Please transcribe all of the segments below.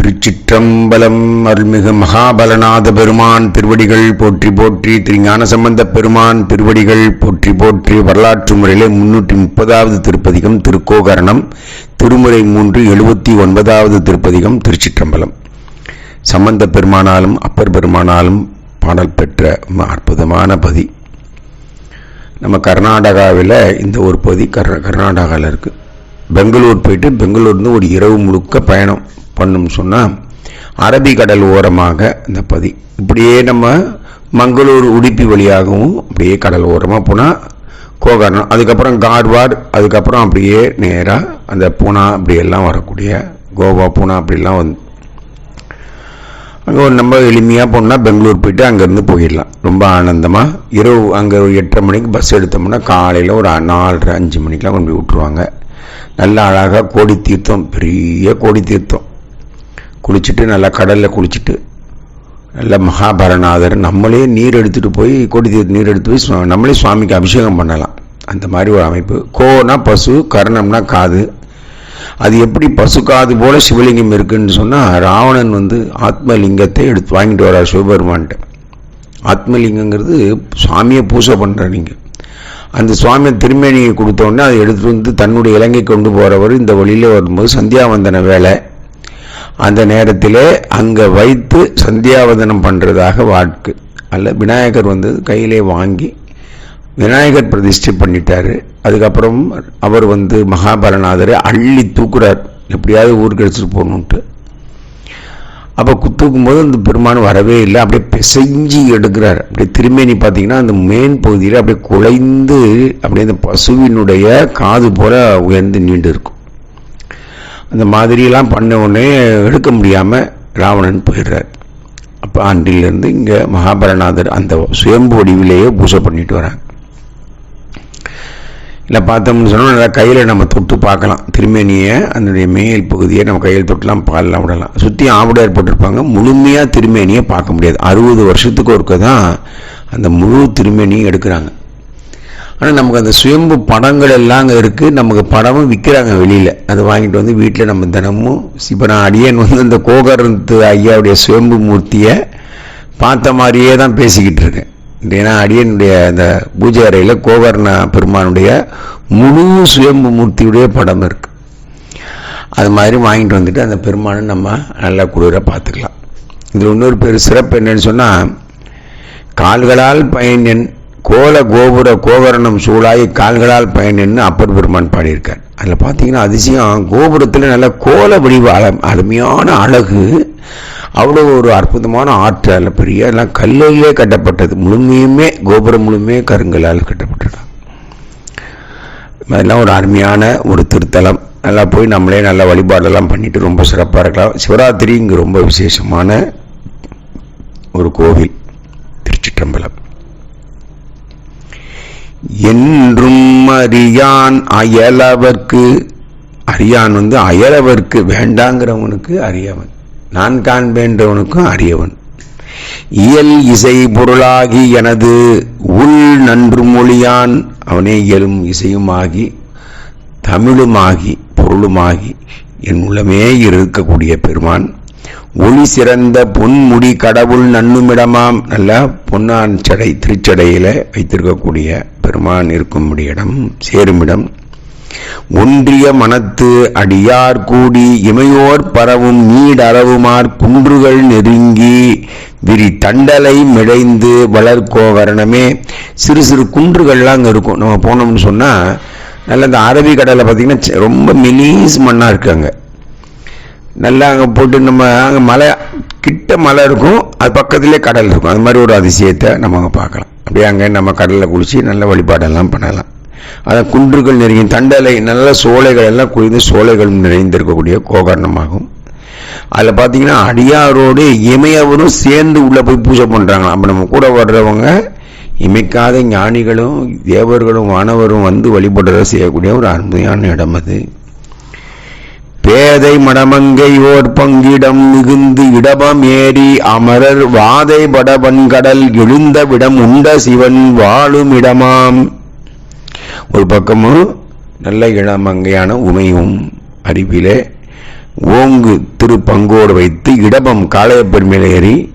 திருச்சிற்றம்பலம் அருள்மிகு மகாபலநாத பெருமான் திருவடிகள் போற்றி போற்றி திருஞான சம்பந்த பெருமான் திருவடிகள் போற்றி போற்றி வரலாற்று முறையிலே முன்னூற்றி முப்பதாவது திருப்பதிகம் திருக்கோகரணம் திருமுறை மூன்று எழுபத்தி ஒன்பதாவது திருப்பதிகம் திருச்சிற்றம்பலம். சம்பந்த பெருமானாலும் அப்பர் பெருமானாலும் பாடல் பெற்ற அற்புதமான பதி. நம்ம கர்நாடகாவில் இந்த ஒரு பகுதி கர் கர்நாடகாவில் இருக்குது பெங்களூர் போயிட்டு பெங்களூர்ந்து ஒரு இரவு முழுக்க பயணம். பண்ணும் சொன்னால் அரபிக்கடல் ஓரமாக இந்த பதி இப்படியே நம்ம மங்களூர் உடுப்பி வழியாகவும் அப்படியே கடல் ஓரமாக போனால் கோகர்ணம் அதுக்கப்புறம் கார்வார் அதுக்கப்புறம் அப்படியே நேராக அந்த பூனா அப்படியெல்லாம் வரக்கூடிய கோவா பூனா அப்படிலாம் வந்து அங்கே ஒரு நம்ம எளிமையாக போனால் பெங்களூர் போயிட்டு அங்கேருந்து போயிடலாம். ரொம்ப ஆனந்தமாக இரவு அங்கே ஒரு எட்டரை மணிக்கு பஸ் எடுத்தோம்னா காலையில் ஒரு நாலரை அஞ்சு மணிக்கெலாம் கொண்டு போய் விட்ருவாங்க நல்ல அழகாக கோடி தீர்த்தம் பெரிய கோடி தீர்த்தம். குளிச்சுட்டு நல்லா கடலில் குளிச்சுட்டு நல்ல மகாபரநாதர் நம்மளே நீர் எடுத்துகிட்டு போய் கொடி நீர் எடுத்து போய் நம்மளே சுவாமிக்கு அபிஷேகம் பண்ணலாம். அந்த மாதிரி ஒரு அமைப்பு. கோனா பசு கர்ணம்னா காது. அது எப்படி பசு காது போல சிவலிங்கம் இருக்குன்னு சொன்னால் ராவணன் வந்து ஆத்மலிங்கத்தை எடுத்து வாங்கிட்டு வரார் சிவபெருமான்கிட்ட. ஆத்மலிங்கங்கிறது சுவாமியை பூஜை பண்ணுற நீங்கள் அந்த சுவாமியை திருமேனியை கொடுத்த அதை எடுத்து வந்து தன்னுடைய இலங்கை கொண்டு போகிறவர் இந்த வழியில் வரும்போது சந்தியாவந்தன வேலை. அந்த நேரத்திலே அங்கே வைத்து சந்தியாவதனம் பண்ணுறதாக வாக்கு. அல்ல விநாயகர் வந்து கையிலே வாங்கி விநாயகர் பிரதிஷ்டை பண்ணிட்டாரு. அதுக்கப்புறம் அவர் வந்து மகாபலநாதரை அள்ளி தூக்குறார். எப்படியாவது ஊருக்கு எடுத்துகிட்டு போகணுன்ட்டு அப்போ தூக்கும் போது அந்த பெருமான் வரவே இல்லை. அப்படியே பிசைஞ்சு எடுக்கிறார். அப்படியே திருமேனி பார்த்தீங்கன்னா அந்த மேன் பகுதியில் அப்படியே குலைந்து அப்படியே அந்த பசுவினுடைய காது போல உயர்ந்து நீண்டு இருக்கும். அந்த மாதிரியெல்லாம் பண்ண உடனே எடுக்க முடியாமல் ராவணன் போயிடுறார். அப்போ அன்றிலிருந்து இங்கே மகாபரநாதர் அந்த சுயம்பு வடிவிலேயே பூஜை பண்ணிட்டு வராங்க. இல்லை பார்த்தோம்னு சொன்னால் நல்லா கையில் நம்ம தொட்டு பார்க்கலாம். திருமேனியை அதனுடைய மேல் பகுதியை நம்ம கையில் தொட்டலாம் பால்லாம் விடலாம். சுற்றி ஆவுடையார் போட்டிருப்பாங்க. முழுமையாக திருமேனியை பார்க்க முடியாது. அறுபது வருஷத்துக்கு ஒருக்க தான் அந்த முழு திருமேனியும் எடுக்கிறாங்க. ஆனால் நமக்கு அந்த சுயம்பு படங்கள் எல்லாம் அங்கே இருக்குது நமக்கு படமும் விற்கிறாங்க வெளியில். அதை வாங்கிட்டு வந்து வீட்டில் நம்ம தினமும் இப்போ நான் அடியன் வந்து இந்த கோகரந்து ஐயாவுடைய சுயம்பு மூர்த்தியை பார்த்த மாதிரியே தான் பேசிக்கிட்டு இருக்கேன். ஏன்னா அடியனுடைய அந்த பூஜை அறையில் கோகர்ண பெருமானுடைய முழு சுயம்பு மூர்த்தியுடைய படம் இருக்குது அது மாதிரி வாங்கிட்டு வந்துட்டு அந்த பெருமானை நம்ம நல்லா குளிர பார்த்துக்கலாம். இதில் இன்னொரு பேர் சிறப்பு என்னன்னு சொன்னால் கால்களால் பயனென் கோல கோபுர கோகரணம் சூழாய் கால்களால் பயனென்னு அப்பர் பெருமான் பாடியிருக்கார். அதில் பார்த்தீங்கன்னா அதிசயம் கோபுரத்தில் நல்ல கோல வடிவு அருமையான அழகு. அவ்வளோ ஒரு அற்புதமான ஆற்றல் பெரிய எல்லாம் கல்லிலே கட்டப்பட்டது. முழுமையுமே கோபுரம் முழுமையே கருங்கலால் கட்டப்பட்டிருக்காங்க அதெல்லாம் ஒரு அருமையான ஒரு திருத்தலம். நல்லா போய் நம்மளே நல்ல வழிபாடெல்லாம் பண்ணிட்டு ரொம்ப சிறப்பாக இருக்கலாம். சிவராத்திரி இங்கே ரொம்ப விசேஷமான ஒரு கோவில் திருச்சிற்றம்பலம். என்றும் அறியான் அயலவர்க்கு. அறியான் வந்து அயலவர்க்கு வேண்டாங்கிறவனுக்கு அறியவன். நான் காண்பேன்றவனுக்கும் அறியவன். இயல் இசை பொருளாகி எனது உள் நன்று மொழியான் அவனே இயலும் இசையுமாகி தமிழுமாகி பொருளுமாகி என் உள்ளமே இருக்கக்கூடிய பெருமான். ஒளி சிறந்த பொன்முடி கடவுள் நன்னுமிடமாம் நல்ல பொன்னான் சடை திருச்சடையில் வைத்திருக்கக்கூடிய பெருமான் இருக்கும்படி இடம் சேருமிடம். ஒன்றிய மனத்து அடியார் கூடி இமையோர் பரவும் நீடறவுமார் குன்றுகள் நெருங்கி விரி தண்டலை மிடைந்து வளர்கோவரணமே சிறு சிறு குன்றுகள்லாம் அங்கே இருக்கும். நம்ம போனோம்னு சொன்னால் நல்ல இந்த அரபி கடலை பார்த்திங்கன்னா ரொம்ப மெலீஸ் மண்ணாக இருக்காங்க நல்லா அங்கே போட்டு நம்ம அங்கே மலை கிட்ட மலை இருக்கும் அது பக்கத்துலேயே கடல் இருக்கும். அது மாதிரி ஒரு அதிசயத்தை நம்ம அங்கே பார்க்கலாம். அப்படியே அங்கே நம்ம கடலில் குளித்து நல்ல வழிபாடெல்லாம் பண்ணலாம். அதான் குன்றுகள் நெருங்கி தண்டலை நல்ல சோலைகள் எல்லாம் குளிர்ந்து சோலைகள் நிறைந்திருக்கக்கூடிய கோகர்ணமாகும். அதில் பார்த்தீங்கன்னா அடியாரோடு இமையவரும் சேர்ந்து உள்ளே போய் பூஜை பண்ணுறாங்க அப்போ நம்ம கூட வர்றவங்க இமைக்காத ஞானிகளும் தேவர்களும் மாணவரும் வந்து வழிபடுறத செய்யக்கூடிய ஒரு அருமையான இடம் அது. பேதை மடமங்கை ஓர் பங்கிடம் மிகுந்து இடபம் ஏறி அமரர் வாதை படவன்கடல் எழுந்த விடம் உண்ட சிவன் வாழும் இடமாம். ஒரு பக்கமும் நல்ல இளமங்கையான உமையும் அறிவிலே ஓங்கு திருப்பங்கோடு வைத்து இடபம் காளையப்பெருமையில ஏறி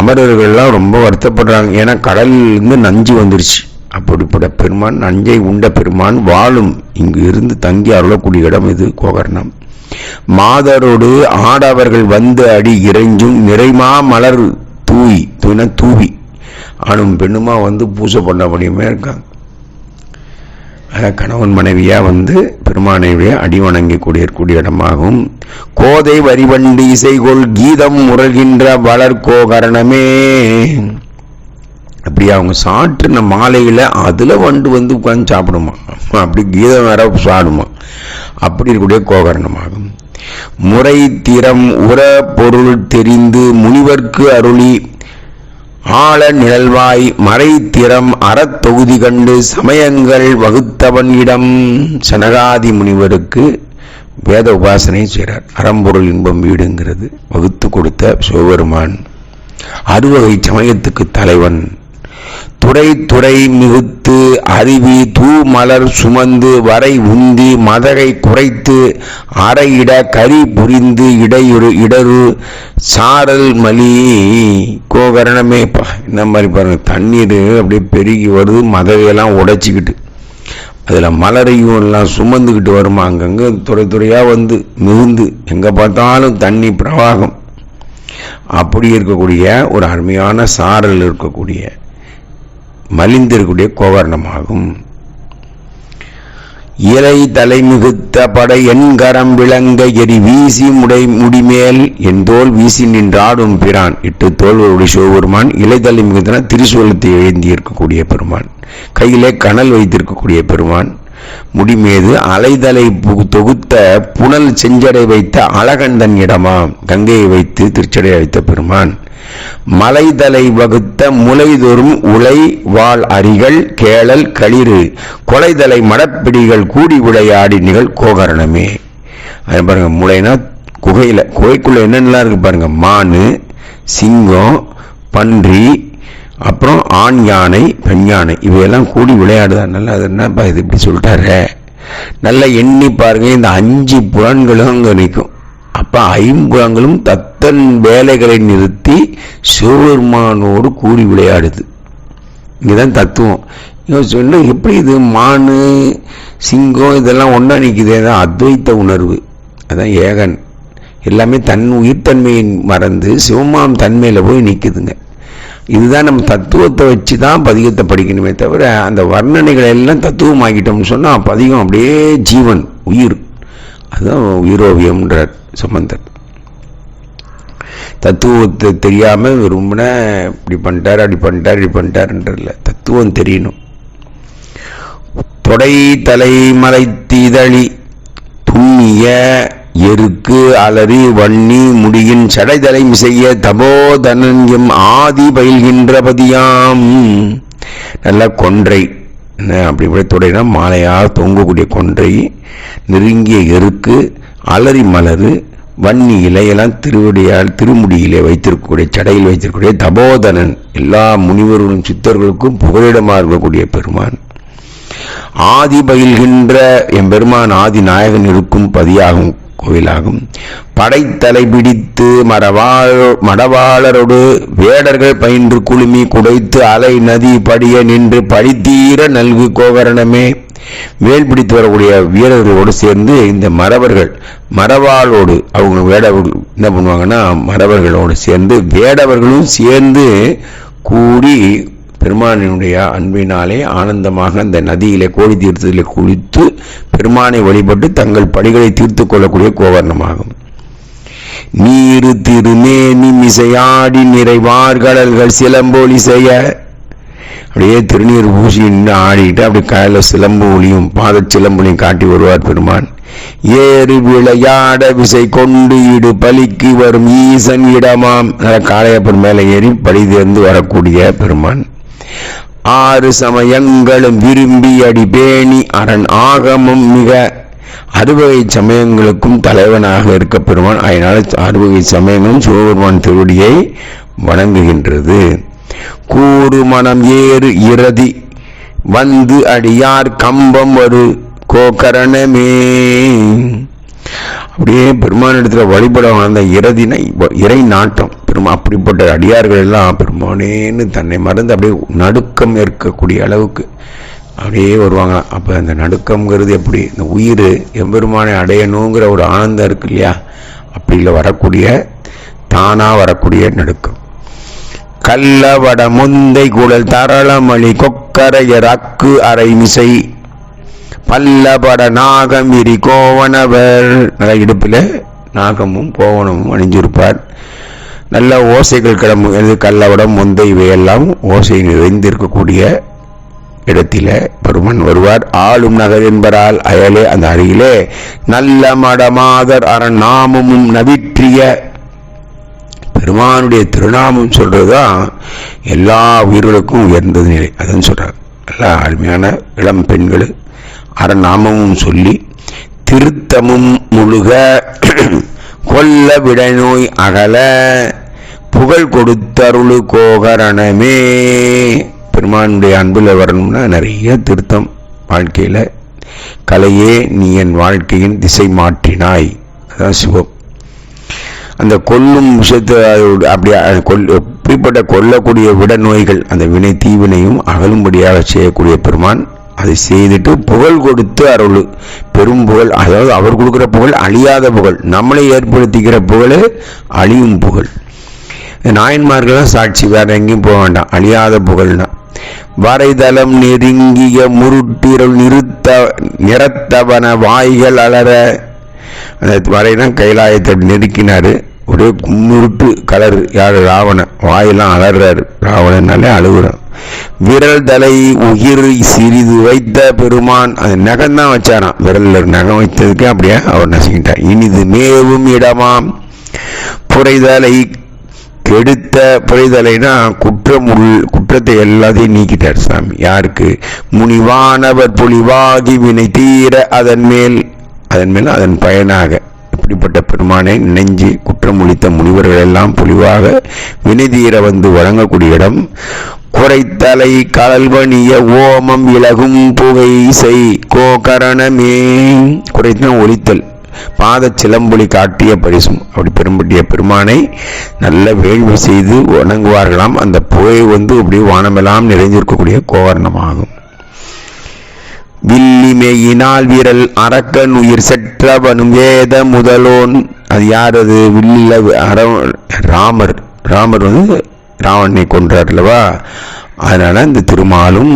அமரர்கள்லாம் ரொம்ப வருத்தப்படுறாங்க. ஏன்னா கடல்லிருந்து நஞ்சு வந்துருச்சு. அப்படிப்பட்ட பெருமான் நஞ்சை உண்ட பெருமான் வாழும். இங்கு இருந்து தங்கி அருளக்கூடிய இடம் இது கோகர்ணம். மாதரோடு ஆடவர்கள் வந்து அடி இறைஞ்சும் நிறைமா மலர் தூய் தூய்னா தூவி. ஆணும் பெண்ணுமா வந்து பூஜை பண்ண முடியுமே இருக்காங்க. அதான் கணவன் மனைவியா வந்து பெருமானையுடைய அடி வணங்கக்கூடிய கூடிய இடமாகும் கோதை வரிவண்டி இசைகொள் கீதம் முரல்கின்ற வளர்கோகரணமே இப்படி அவங்க சாற்றின மாலையில அதுல வண்டு வந்து உட்கார்ந்து சாப்பிடுமா? அப்படி கீதம் வேற சாடுமா? அப்படி இருக்கக்கூடிய கோகரணமாகும். முறை திறம் உர பொருள் தெரிந்து முனிவர்க்கு அருளி ஆழ நிழல்வாய் மறை திறம் அறத்தொகுதி கண்டு சமயங்கள் வகுத்தவன் இடம். சனகாதி முனிவருக்கு வேத உபாசனை செய்கிறார் அறம்பொருள் இன்பம் வீடுங்கிறது. வகுத்து கொடுத்த சிவபெருமான். அறுவகை சமயத்துக்கு தலைவன். துறை துறை மிகுத்து அருவி தூ மலர் சுமந்து வரை உந்தி மதகை குறைத்து அறையிட கரி புரிந்து இடையுறு இடரு சாரல் மலி. கோகரணமே பா இந்த மாதிரி பாருங்க தண்ணீர் அப்படியே பெருகி வருது மதகையெல்லாம் உடைச்சிக்கிட்டு. அதில் மலரையும் எல்லாம் சுமந்துக்கிட்டு வருமா அங்கங்கே துறை துறையாக வந்து மிகுந்து எங்கே பார்த்தாலும் தண்ணி பிரவாகம். அப்படி இருக்கக்கூடிய ஒரு அருமையான சாரல் இருக்கக்கூடிய மலிந்திருக்கூடிய கோவர்ணமாகும். இலை தலைமிகுத்த படை எண்கரம் விளங்க எரி வீசி முடை முடிமேல் என் தோல் வீசி நின்றாடும் பிரான். இட்டு தோல்வருடைய சிவபெருமான் இலை தலைமிகுத்தன திரிசூலத்தை எழுந்தி இருக்கக்கூடிய பெருமான். கையிலே கனல் வைத்திருக்கக்கூடிய பெருமான். முடிமீது அலைதலை தொகுத்த புனல் செஞ்சடை வைத்த அழகந்தன் இடமா கங்கையை வைத்து திருச்சடை வைத்த பெருமான். மலைதலை வகுத்த முலைதொரும் உலை வாழ் அரிகள் கேளல் களிறு கொலைதலை மடப்பிடிகள் கூடி விளையாடி நிகழ் கோகரணமே. அது பாருங்க முளைனா குகையில குகைக்குள்ள என்னென்னலாம் இருக்கு பாருங்க மானு சிங்கம் பன்றி அப்புறம் ஆண் யானை பெண் யானை இவையெல்லாம் கூடி விளையாடுதா நல்லா அது என்னப்பா இது இப்படி சொல்லிட்டாரு? நல்லா எண்ணி பாருங்க இந்த அஞ்சு புலன்களும் அங்கே நிற்கும். அப்போ ஐம்புலங்களும் தத்தன் வேலைகளை நிறுத்தி சிவபெருமானோடு கூடி விளையாடுது. இங்கதான் தத்துவம். இவன் சொன்ன எப்படி இது? மானு சிங்கம் இதெல்லாம் ஒன்றா நிற்குது அதான் அத்வைத்த உணர்வு. அதான் ஏகன். எல்லாமே தன் உயிர்த்தன்மையை மறந்து சிவமாம் தன்மையில் போய் நிற்குதுங்க இதுதான் நம்ம தத்துவத்தை வச்சு தான் பதிகத்தை படிக்கணுமே தவிர அந்த வர்ணனைகளை எல்லாம் தத்துவம் ஆகிட்டோம்னு சொன்னால் பதிகம் அப்படியே ஜீவன் உயிர். அதுதான் உயிரோவியம்ன்றார் சம்பந்தர். தத்துவத்தை தெரியாமல் விரும்பின இப்படி பண்ணிட்டார் அப்படி பண்ணிட்டார் இப்படி பண்ணிட்டாருன்றல தத்துவம் தெரியணும். தொடை தலை தீதழி துண்ணிய எருக்கு அலறி வன்னி முடியின் சடைதலை செய்ய தபோதனஞ்சம் ஆதி பயில்கின்றபதியாம் நல்ல கொன்றை. என்ன அப்படி இப்படி தொடைனா மாலையாக தொங்கக்கூடிய கொன்றை நெருங்கிய எருக்கு அலறி மலரு வன்னி இலையெல்லாம் திருவடியால் திருமுடியிலே வைத்திருக்கக்கூடிய சடையில் வைத்திருக்கக்கூடிய தபோதனன். எல்லா முனிவர்களும் சித்தர்களுக்கும் புகழிடமாக இருக்கக்கூடிய பெருமான். ஆதி பயில்கின்ற எம்பெருமான் ஆதி நாயகன் இருக்கும் பதியாகும் கோவிலாகும். படைத்தலை பிடித்து மரவாழ் மடவாளரோடு வேடர்கள் பயின்று குழுமி குடைத்து அலை நதி படிய நின்று படித்தீர நல்கு கோகரணமே. வேல் பிடித்து வரக்கூடிய வீரர்களோடு சேர்ந்து இந்த மறவர்கள் மறவாளோடு அவங்க வேடவர்கள் என்ன பண்ணுவாங்கன்னா மறவர்களோடு சேர்ந்து வேடவர்களும் சேர்ந்து கூடி பெருமானினுடைய அன்பினாலே ஆனந்தமாக அந்த நதியிலே கோடி தீர்த்தத்திலே குளித்து பெருமானை வழிபட்டு தங்கள் படிகளை தீர்த்து கொள்ளக்கூடிய கோவர்ணமாகும். நீரு திருமேனி மிசையாடி நிறைவார்கடல்கள் சிலம்போலி செய்ய. அப்படியே திருநீர் பூசி நின்று ஆடிட்டு அப்படி காலையில் சிலம்பு ஒளியும் பாத சிலம்புலையும் காட்டி வருவார் பெருமான். ஏறு விளையாட விசை கொண்டு இடு பலிக்கு வரும் ஈசன் இடமாம். காளையப்பன் மேலே ஏறி படி தேர்ந்து வரக்கூடிய பெருமான். ஆறு சமயங்களும் விரும்பி அடி பேணி அரண் ஆகமும் மிக அறுவகை சமயங்களுக்கும் தலைவனாக இருக்க பெருமான். அதனால அறுவகை சமயங்களும் சிவபெருமான் திருவடியை வணங்குகின்றது. கூறு மனம் ஏறு இரதி வந்து அடியார் கம்பம் ஒரு கோகரணமே. அப்படியே பெருமானிடத்தில் வழிபட வந்த இறதினை இறை நாட்டம். பெருமா அப்படிப்பட்ட அடியார்கள் எல்லாம் பெருமானேன்னு தன்னை மறந்து அப்படியே நடுக்கம் இருக்கக்கூடிய அளவுக்கு அப்படியே வருவாங்க அப்போ அந்த நடுக்கம்ங்கிறது எப்படி? இந்த உயிர் எம்பெருமானை அடையணுங்கிற ஒரு ஆனந்தம் இருக்கு இல்லையா? அப்படியில் வரக்கூடிய தானாக வரக்கூடிய நடுக்கம். கல்லவட முந்தை குழல் தரளமளி கொக்கரையர் அக்கு அரை மிசை பல்லபட நாகம் இரி கோவனவர் இடுப்பில் நாகமும் கோவனமும் அணிஞ்சிருப்பார். நல்ல ஓசைகள் கிளம்பு கல்லவடம் முந்தை இவையெல்லாம் ஓசை நிறைந்திருக்கக்கூடிய இடத்தில பெருமன் வருவார். ஆளும் நகர் என்பரால் அயலே அந்த அருகிலே நல்ல மடமாதர் அரண் நாமமும் நவிற்றிய பெருமானுடைய திருநாமம் சொல்றதுதான் எல்லா உயிர்களுக்கும் உயர்ந்தது நிலை. அதுன்னு சொல்றார். எல்லா அருமையான இளம் பெண்கள் அறநாமமும் சொல்லி திருத்தமும் முழுக கொல்ல விடநோய் அகல புகழ் கொடுத்தருளு கோகரணமே. பெருமானுடைய அன்பில் வரணும்னா நிறைய திருத்தம் வாழ்க்கையில். கலையே நீ என் வாழ்க்கையின் திசை மாற்றினாய். அதான் சிவம். அந்த கொல்லும் விஷயத்தை அப்படி கொல் எப்படிப்பட்ட கொல்லக்கூடிய விட நோய்கள் அந்த வினை தீவினையும் அகலும்படியாக செய்யக்கூடிய பெருமான் அதை செய்துட்டு புகழ் கொடுத்து அருள். பெரும் புகழ் அதாவது அவர் கொடுக்குற புகழ் அழியாத புகழ். நம்மளை ஏற்படுத்திக்கிற புகழே அழியும் புகழ். நாயன்மார்கள் தான் சாட்சி. வேற எங்கேயும் போக வேண்டாம். அழியாத புகழ்னா. வரைதளம் நெருங்கிய முருட்டிரல் நிறுத்த நிறத்தவன வாய்கள் அலற. அந்த வரைதான் கைலாயத்தை நெருக்கினாரு. ஒரே கும்முருட்டு கலர் யார்? ராவணன். வாயெல்லாம் அலறாரு. ராவணனாலே அழுகுறான். விரல் தலை உயிர் சிறிது வைத்த பெருமான். அது நகம் தான் வச்சாராம். விரல்ல நகம் வைத்ததுக்கே அப்படியே அவர் நசுக்கிட்டார் இனிது மேவும் இடமாம். புரைதலை கெடுத்த புரிதலைனா குற்றம் உள் குற்றத்தை எல்லாத்தையும் நீக்கிட்டார் சாமி. யாருக்கு? முனிவானவர் பொலிவாகி வினை தீர அதன் மேல் அதன் மேல் அதன் பயனாக. இப்படிப்பட்ட பெருமானை நினைஞ்சு குற்றம் ஒழித்த முனிவர்கள் எல்லாம் பொலிவாக வினைதீர வந்து வழங்கக்கூடிய இடம் குறைத்தலை கல்வணிய ஓமம் இலகும் புகை செய் கோகரணமே. குறைத்தன ஒழித்தல். பாத சிலம்புலி காட்டிய பரிசும் அப்படி பெரும்பட்டிய பெருமானை நல்ல வேள்வி செய்து வணங்குவார்களாம். அந்த புகை வந்து அப்படியே வானமெல்லாம் நிறைஞ்சிருக்கக்கூடிய கோவர்ணமாகும். வில்லி மேயினால் வீரல் அரக்கன் உயிர் செற்றவனும் வேத முதலோன். அது யார் அது? வில்லில ராமர். ராமர் வந்து ராவணனை கொன்றார் அல்லவா? அதனால இந்த திருமாலும்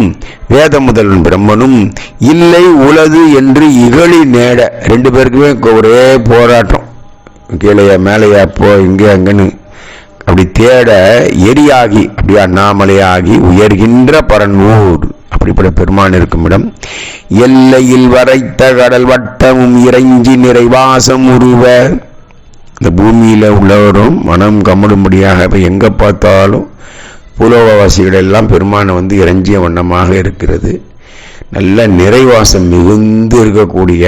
வேத முதல்வன் பிரம்மனும் இல்லை உலது என்று இகழி நேட. ரெண்டு பேருக்குமே ஒரே போராட்டம். கீழையா மேலையா போ இங்கே அங்கன்னு. அப்படி தேட எரியாகி அப்படி அண்ணாமலையாகி உயர்கின்ற பரன்மூர் அப்படிப்பட்ட பெருமான் இருக்கும் இடம். எல்லையில் வரைத்த கடல் வட்டமும் இறைஞ்சி நிறைவாசம் உருவ. இந்த பூமியில் உள்ளவரும் மனம் கமடும்படியாக இப்போ எங்கே பார்த்தாலும் புலோகவாசிகள் எல்லாம் பெருமானை வந்து இறஞ்சிய வண்ணமாக இருக்கிறது. நல்ல நிறைவாசம் மிகுந்து இருக்கக்கூடிய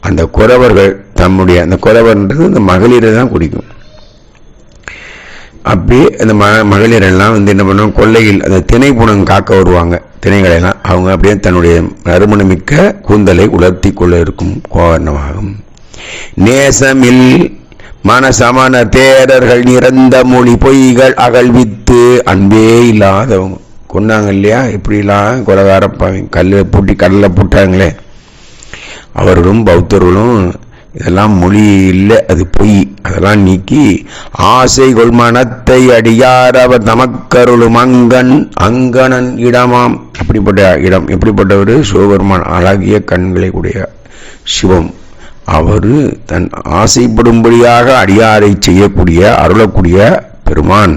அந்த குறவர்கள் தம்முடைய அந்த குறவர்ன்றது அந்த மகளிரை தான் குடிக்கும். அப்படி அந்த ம மகளிர் எல்லாம் வந்து என்ன பண்ணுவோம் கொள்ளையில் அந்த திணை குணம் காக்க வருவாங்க. திணைகளெல்லாம் அவங்க அப்படியே தன்னுடைய நறுமணமிக்க கூந்தலை உலர்த்தி கொள்ள இருக்கும் கோவர்ணமாகும். நேசமில் மனசமன தேரர்கள் நிறந்த மொழி பொய்கள் அகழ்வித்து அன்பே இல்லாதவங்க. கொண்டாங்க இல்லையா இப்படிலாம் கொலகாரப்பாங்க கல்லில் பூட்டி கடலில் போட்டாங்களே அவர்களும் பௌத்தர்களும் இதெல்லாம் மொழி இல்லை அது பொய். அதெல்லாம் நீக்கி ஆசை கொள் மனத்தை அடியார் அவர் தமக்கருளும் அங்கன் அங்கணன் இடமாம். அப்படிப்பட்ட இடம் எப்படிப்பட்டவர் சிவபெருமான் அழகிய கண்களை உடைய சிவம். அவர் தன் ஆசைப்படும்படியாக அடியாரை செய்யக்கூடிய அருளக்கூடிய பெருமான்.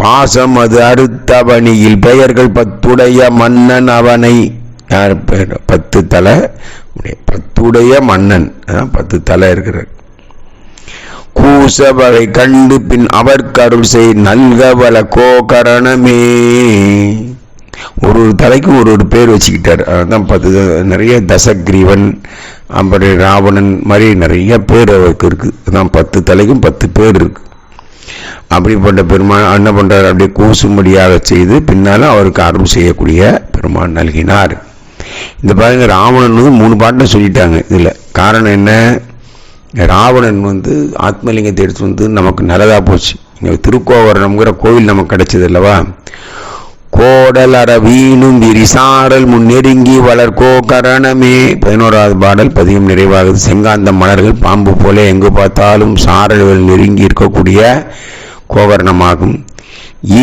பாசம் அது அறுத்தவணியில் பெயர்கள் பத்துடைய மன்னன் அவனை. யார் பத்து தலை பத்துடைய மன்னன். அதான் பத்து தலை இருக்கிறார். கூசவரை கண்டு பின் அவர் கருள் செய் நல்கவல கோகரணமே. ஒரு ஒரு தலைக்கும் ஒரு ஒரு பேர் வச்சுக்கிட்டார். அதான் பத்து நிறைய தசக்ரீவன் அப்புறம் ராவணன் மாதிரி நிறைய பேர் அவருக்கு இருக்குது அதான் பத்து தலைக்கும் பத்து பேர் இருக்கு. அப்படிப்பட்ட பெருமான் என்ன பண்றார் அப்படியே கூசும்படியாக செய்து பின்னாலும் அவருக்கு அருள் செய்யக்கூடிய பெருமான் நல்கினார். இந்த பாருங்க ராவணன் வந்து மூணு பாட்டை சொல்லிட்டாங்க இதில். காரணம் என்ன? ராவணன் வந்து ஆத்மலிங்கத்தை எடுத்து வந்து நமக்கு நல்லதாக போச்சு. இங்கே திருக்கோவரணம்ங்கிற கோவில் நமக்கு கிடைச்சது அல்லவா? கோடல் அற வீணும் விரிசாரல் முன்னெருங்கி வளர்க்கோ கரணமே. பதினோராவது பாடல் பதியும் நிறைவாகுது. செங்காந்த மலர்கள் பாம்பு போல எங்கு பார்த்தாலும் சாரல்கள் நெருங்கி இருக்கக்கூடிய கோகரணமாகும்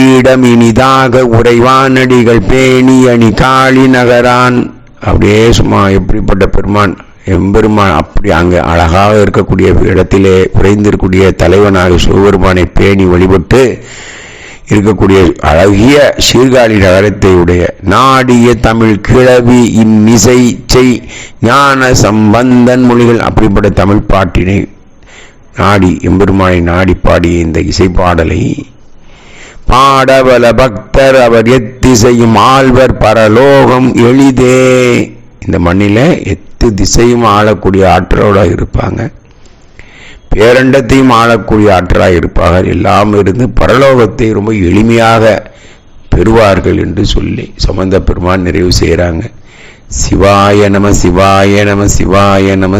ஈடம் இனிதாக உறைவானடிகள் பேணி அணி காளி நகரான். அப்படியே சும்மா எப்படிப்பட்ட பெருமான் எம்பெருமான் அப்படி அங்கே அழகாக இருக்கக்கூடிய இடத்திலே குறைந்திருக்கக்கூடிய தலைவனாக சிவபெருமானை பேணி வழிபட்டு இருக்கக்கூடிய அழகிய சீர்காழி நகரத்தை உடைய நாடிய தமிழ் கிழவி இம்மிசை செய் ஞான சம்பந்தன் மொழிகள் அப்படிப்பட்ட தமிழ் பாட்டினை நாடி எம்பெருமானை நாடி பாடிய இந்த இசைப்பாடலை பாடவல பக்தர் அவர் எத்திசையும் ஆழ்வர் பரலோகம் எளிதே. இந்த மண்ணில எத்து திசையும் ஆளக்கூடிய ஆற்றலோட இருப்பாங்க. பேரண்டத்தையும் ஆளக்கூடிய ஆற்றலாக இருப்பார்கள். எல்லாம் இருந்து பரலோகத்தை ரொம்ப எளிமையாக பெறுவார்கள் என்று சொல்லி சம்பந்த பெருமான் நிறைவு செய்கிறாங்க. சிவாய நம சிவாய நம சிவாய நம.